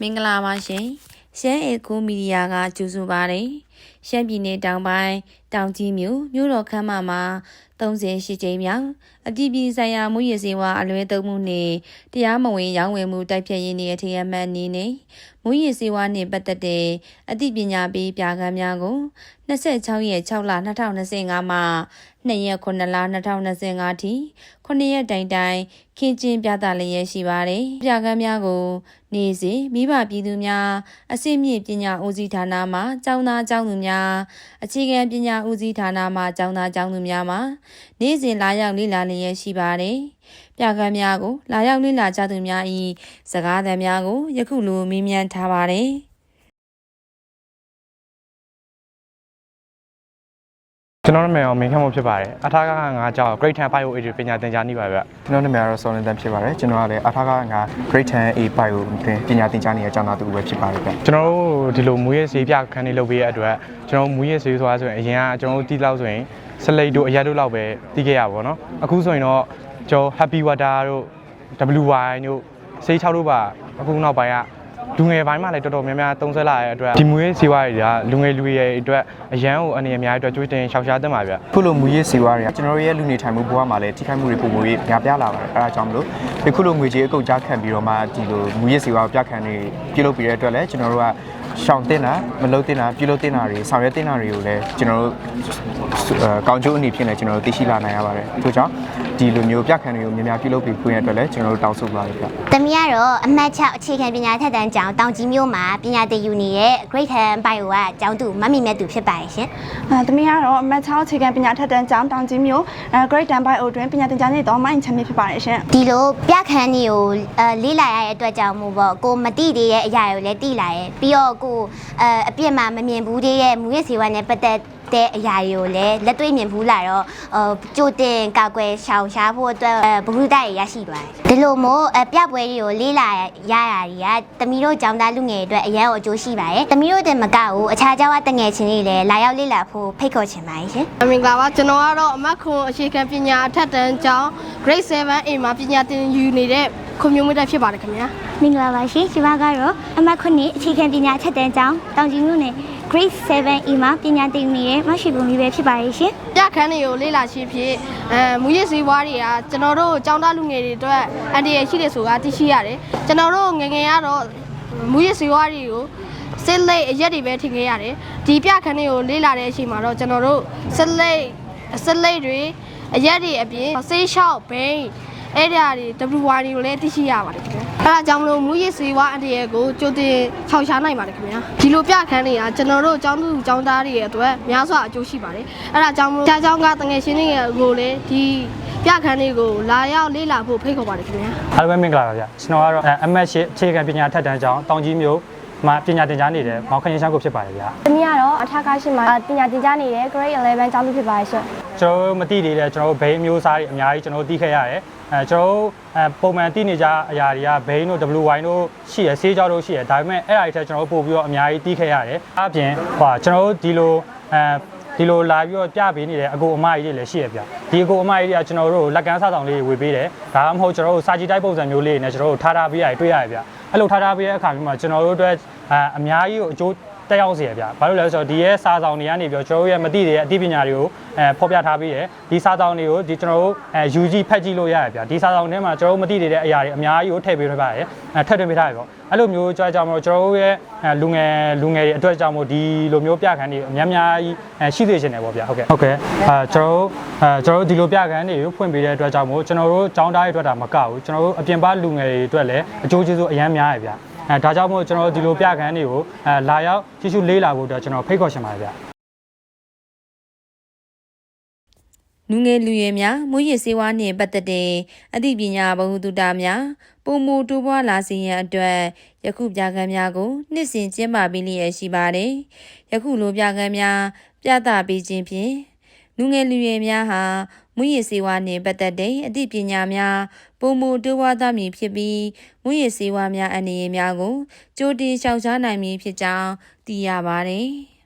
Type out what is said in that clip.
မင်္ဂလာပါရှင်ရှမ်းအေကိုမီဒီယာကကြိုဆိုပါတယ် ရှမ်းပြည်နယ်တောင်ပိုင်းတောင်ကြီးမြို့မြို့တော်ခမ်းမမှာ38ကြိမ်မြောက်အပြည်ပြည်ဆိုင်ရာမူရည်စေဝါအလွဲသုံးမှုနဲ့တရားမဝင်ရောင်းဝယ်မှုတိုက်ဖျက်ရေးနေ့အထက်အမှတ်အနေနဲ့မူရည်စေဝါနှင့်ပတ်သက်တဲ့အသိပညာပေးပြခန်းများကို26ရက်6လ2025မှာ2ရက်9လ2025ထိ9ရက်တိုင်တိုင်ခင်းကျင်းပြသလျက်ရှိပါတယ်။ပြကန်းများကို နေ့စဉ်မိဘပြည်သူများအစိမ့်မြင့်ပညာဦးစီးဌာနမှကျောင်းသားကျောင်းသူများအခြေခံပညာဦးစီးဌာနမှကျောင်းသားကျောင်းသူများမှနေ့စဉ်လာရောက်လေ့လာလျက်ရှိပါတယ်။ပြကန်းများကိုလာရောက်လေ့လာကြသူများ၏စကားသံများကိုယခုလိုမေးမြန်းထားပါတယ်။ ကျွန်တော်နာမည်အောင်မင်းခမ်းမဖြစ်ပါတယ်အထာကကငါကြောက် Great 10 Bio Age ပညာသင်ကြားနေပါဗျ ကျွန်တော်နာမည်ကတော့စောလင်းတန်းဖြစ်ပါတယ်ကျွန်တော်ကလည်းအထာကငါ Grade 10 A Bio တွင်ပညာသင်ကြားနေတဲ့အကြောင်းသားတူပဲဖြစ်ပါတယ်ဗျ ကျွန်တော်တို့ဒီလိုမူရေးစေးပြခန်းလေးလုပ်ပေးရတဲ့အတွက်ကျွန်တော်မူရေးစေးဆိုတာဆိုရင်အရင်ကကျွန်တော်တို့တီးလောက်ဆိုရင်စလိတ်တို့အရက်တို့လောက်ပဲတီးခဲ့ရပါဘောเนาะအခုဆိုရင်တော့ကျွန်တော် Happy Water တို့ WY တို့စေး6တို့ပါအခုနောက်ပိုင်းက လူငယ်ပိုင်းမှာလည်းတော်တော်များများသုံးဆွဲလာတဲ့အတွက်ဒီမူရေးစေးဝါးတွေကလူငယ်လူရွယ်တွေအတွက်အရန်ကိုအနေအများအတွက်ကြွေးတင်ရှောက်ရှားတင်ပါဗျခုလိုမူရေးစီဝါတွေကကျွန်တော်တို့ရဲ့လူနေထိုင်မှုဘဝမှာလည်းထိခိုက်မှုတွေပုံမှုတွေများပြားလာပါတယ်အဲဒါကြောင့်မလို့ဒီခုလိုငွေကြေးအကုတ်ကြားခံပြီးတော့မှဒီလိုမူရေးစီဝါကိုပြခံနေပြုလုပ်ပြီးတဲ့အတွက်လည်းကျွန်တော်တို့က ရှောင်တင်တာမလုပ်တင်တာပြုလုပ်တင်တာတွေဆောင်ရွက်တင်တာတွေကိုလည်းကျွန်တော်တို့အဲကောင်းကျိုးအနေဖြင့်လည်းကျွန်တော်တို့သိရှိလာနိုင်ရပါတယ်ထို့ကြောင့်ဒီလိုမျိုးပြခံတွေကိုများများပြုလုပ်ပြီးခွင့်ရတဲ့အတွက်လည်းကျွန်တော်တို့တောင်းဆိုပါတယ်ဗျ။တမီးကတော့အမှတ်6အခြေခံပညာထက်တန်းကျောင်းတောင်ကြီးမြို့မှာပညာသင်ယူနေတဲ့ Great Hand Bio ကကျောင်းသူမမီမြတ်သူဖြစ်ပါတယ်ရှင်အဲတမီးကတော့အမတ်6အခြေခံပညာထက်တန်းကျောင်းတောင်ကြီးမြို့အဲ Great Dan Bio တွင်ပညာသင်ကြားနေသောမိုင်းချမ်းမြေဖြစ်ပါတယ်ရှင်။ဒီလိုပြခန်းတွေကိုအဲလေးလာရတဲ့အတွက်ကြောင့်မို့ပေါ့ကိုမတိသေးတဲ့အရာတွေကိုလည်းတိလာရဲပြီးတော့ကိုအဲအပြစ်မှမမြင်ဘူးသေးတဲ့မူရစ်စီဝါနဲ့ပတ်သက်တဲ့အရာတွေကိုလည်းလက်တွေ့မြင်ဘူးလာတော့ဟိုကြိုတင်ကောက်ွယ်ရှောင်ရှားဖို့အတွက်အဲဘ ഹു တိုက်ရရရှိသွားတယ်ဒီလိုမျိုးအပြပွဲတွေကိုလေးလာရရတာတွေကတမီတို့ကျောင်းသားလူငယ်တွေအတွက်အရန်ကိုအကျိုးရှိပါတယ်တမီတို့တင်မကဘူးအခြားကျောင်းသားတငယ်ချင်းတွေလည်းလာရောက်လေးလာဖို့ဖိတ်ခေါ်ချင်ပါတယ်ရှင်အမင်္ဂလာပါကျွန်တော်ကတော့အမတ်ခွန်အခြေခံပညာအထက်တန်းကျောင်း Grade 7A မှာပညာသင်ယူနေတဲ့ ခွန်မျိုးမတက်ဖြစ်ပါတယ်ခင်ဗျာမင်္ဂလာပါရှင်ရှင်မကတော့အမတ်ခုနှစ်အခြေခံပညာချက်တန်းကျောင်းတောင်ကြီးမြို့နယ် Grade 7E မှာပညာသင်နေတဲ့မရှိပုံလေးပဲဖြစ်ပါရဲ့ရှင်ပြခန်းတွေကိုလေ့လာခြင်းဖြင့်အဲမူရစ်စည်းဝါးတွေကကျွန်တော်တို့ကျောင်းသားလူငယ်တွေအတွက်အန်တီရရှိတယ်ဆိုတာသိရှိရတယ်ကျွန်တော်တို့ငယ်ငယ်ကတော့မူရစ်စည်းဝါးတွေကိုစစ်လိတ်အရက်တွေပဲထင်ခဲ့ရတယ်ဒီပြခန်းတွေကိုလေ့လာတဲ့အချိန်မှာတော့ကျွန်တော်တို့စစ်လိတ်စစ်လိတ်တွေအရက်တွေအပြင်ဆေးလျှောက်ဘိန်း အဲ့ဒါတွေ WY တွေကိုလည်းသိရှိရပါတယ်ခင်ဗျာအဲ့ဒါကြောင့်မလို့မူရစ်စေဝါအန်တရယ်ကိုကြိုတင်ခြောက်ရှားနိုင်ပါတယ်ခင်ဗျာဒီလိုပြခန်းတွေကကျွန်တော်တို့ကျောင်းသူကျောင်းသားတွေရဲ့အတွက်များစွာအကျိုးရှိပါတယ်အဲ့ဒါကြောင့်မလို့ကြားကျောင်းကတငယ်ချင်းတွေကိုလည်းဒီပြခန်းတွေကိုလာရောက်လေ့လာဖို့ဖိတ်ခေါ်ပါတယ်ခင်ဗျာအားလုံးပဲမင်္ဂလာပါဗျကျွန်တော်ကတော့အမတ်ရှိအခြေခံပညာထက်တန်းကျောင်းတောင်ကြီးမြို့မှာပညာသင်ကြားနေတဲ့မောင်ခရင်ချမ်းကိုဖြစ်ပါတယ်ဗျ။တမီးကတော့အထာကရှိမှာပညာသင်ကြားနေတဲ့ Grade 11ကျောင်းသူဖြစ်ပါရဲ့ရှင် ကျွန်တော်တို့မသိသေးတဲ့ကျွန်တော်တို့ဘိန်းအမျိုးအစားတွေအများကြီးကျွန်တော်တို့သိခဲ့ရတယ်အဲကျွန်တော်တို့အဲပုံမှန်သိနေကြအရာတွေကဘိန်းတို့ WY တို့ရှိရဆေးကြောတို့ရှိရဒါပေမဲ့အဲ့အရာတွေထက်ကျွန်တော်တို့ပို့ပြီးတော့အများကြီးသိခဲ့ရတယ်အပြင်ဟိုကျွန်တော်တို့ဒီလိုအဲဒီလိုလာပြီးတော့ပြပေးနေတဲ့အကိုအမကြီးတွေလည်းရှိရဗျဒီအကိုအမကြီးတွေကကျွန်တော်တို့လက်ကမ်းစားဆောင်လေးတွေဝေပေးတယ်ဒါမှမဟုတ်ကျွန်တော်တို့စာကြည့်တိုက်ပုံစံမျိုးလေးတွေနဲ့ကျွန်တော်တို့ထားထားပေးရတယ်တွေ့ရတယ်ဗျအဲ့လိုထားထားပေးတဲ့အခါမျိုးမှာကျွန်တော်တို့အတွက်အအများကြီးကိုအကျိုး တက်ရောက်စေရဗျ။ဘာလို့လဲဆိုတော့ဒီရဲ့စာဆောင်တွေကနေပြီးတော့ကျွန်တော်တို့ရဲ့မသိတဲ့အသိပညာတွေကိုအဲဖော်ပြထားပြီးတယ်။ဒီစာဆောင်တွေကိုဒီကျွန်တော်တို့အဲ UG ဖတ်ကြည့်လို့ရရဗျ။ဒီစာဆောင်ထဲမှာကျွန်တော်တို့မသိတဲ့အရာတွေအများကြီးကိုထည့်ပေးထားပါတယ်။အဲထည့်သွင်းပေးထားရပေါ့။အဲ့လိုမျိုးကြွားကြမှာကျွန်တော်တို့ရဲ့အဲလူငယ်လူငယ်တွေအတွက်ကြောင့်မို့ဒီလိုမျိုးပြခန်းတွေအများများကြီးအဲရှိသေးရှင်တယ်ပေါ့ဗျ။ဟုတ်ကဲ့။ဟုတ်ကဲ့။အဲကျွန်တော်တို့အဲကျွန်တော်တို့ဒီလိုပြခန်းတွေကိုဖွင့်ပေးတဲ့အတွက်ကြောင့်မို့ကျွန်တော်တို့ចောင်းသားတွေအတွက်ဒါမကဘူးကျွန်တော်တို့အပြင်ပလူငယ်တွေအတွက်လည်းအကျိုးကျေးဇူးအများများရဗျ။ အဲဒါကြောင့်မို့ကျွန်တော်တို့ဒီလိုပြခန်းတွေကိုအဲလာရောက်ကြည့်ရှုလေးလာဖို့အတွက်ကျွန်တော်ဖိတ်ခေါ်ချင်ပါတယ်ဗျလူငယ်လူရွယ်များမွေးရစေဝါနှင့်ပတ်သက်တဲ့အသိပညာဗဟုသုတများပုံမူတိုးပွားလာစေရန်အတွက်ယခုပြကန်းများကိုနှစ်စဉ်ကျင်းပပေးလျက်ရှိပါတယ်။ယခုလိုပြကန်းများပြသပေးခြင်းဖြင့်လူငယ်လူရွယ်များဟာ မွေးရစေဝါနှင့်ပတ်သက်တဲ့အသိပညာများပုံမူတိုးပွားသားမည်ဖြစ်ပြီးမွေးရစေဝါများအနေအများကိုကြိုတင်ရှောင်ရှားနိုင်မည်ဖြစ်ကြောင်းသိရပါတယ်။